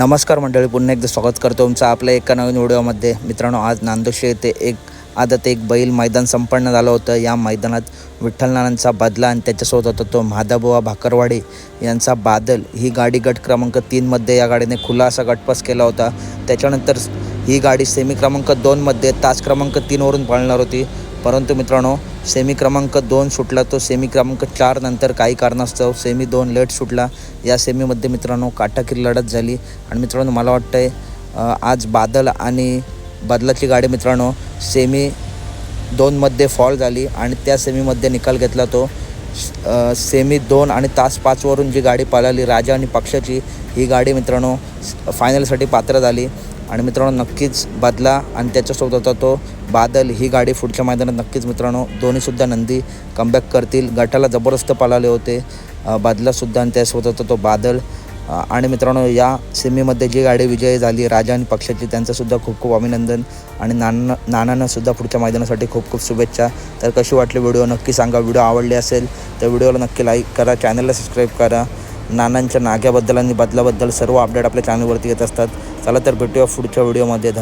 नमस्कार मंडळी पुन्हा एकदा स्वागत करतो तुमचं आपल्या एका नवीन व्हिडिओमध्ये. मित्रांनो आज नांदोशी येथे एक आदत एक बैल मैदान संपन्न झालं होतं. या मैदानात विठ्ठलनारायणचा बदला आणि त्याच्यासोबत होता तो माधाबुवा भाकरवाडी यांचा बादल. ही गाडी गट क्रमांक तीनमध्ये या गाडीने खुला असा गटपास केला होता. त्याच्यानंतर ही गाडी सेमी क्रमांक दोनमध्ये तास क्रमांक तीनवरून पळणार होती. परंतु मित्रांनो सेमी क्रमांक दोन सुटला तो सेमी क्रमांक चार नंतर काही कारणास्तव सेमी दोन लेट सुटला. या सेमीमध्ये मित्रांनो काटाकीर लढत झाली. आणि मित्रांनो मला वाटतंय आहे आज बादल आणि बदलाची गाडी मित्रांनो सेमी दोनमध्ये फॉल झाली आणि त्या सेमीमध्ये निकाल घेतला तो. सेमी दोन आणि तास पाचवरून जी गाडी पळाली राजा आणि पक्षाची ही गाडी मित्रांनो फायनलसाठी पात्र झाली आणि मित्रांनो नक्कीच बदला आणि त्याच्यासोबत होता तो बादल. ही गाडी पुढच्या मैदानात नक्कीच मित्रांनो दोन्हीसुद्धा नंदी कमबॅक करतील. गटाला जबरदस्त पळाले होते. बादलासुद्धा बदलासुद्धा आणि त्यासोबत होता तो बादल. आणि मित्रांनो या सेमीमध्ये जी गाडी विजयी झाली राजा आणि पक्षाची त्यांचंसुद्धा खूप खूप अभिनंदन आणि नाना नानांनासुद्धा पुढच्या मैदानासाठी खूप खूप शुभेच्छा. तर कशी वाटली व्हिडिओ नक्की सांगा. व्हिडिओ आवडली असेल तर व्हिडिओला नक्की लाईक करा चॅनलला सबस्क्राईब करा. नानांच्या नाग्याबद्दल आणि बदलाबद्दल सर्व अपडेट आपल्या चॅनलवरती येत असतात. चला तर भेटूया पुढच्या व्हिडिओमध्ये. धन्यवाद.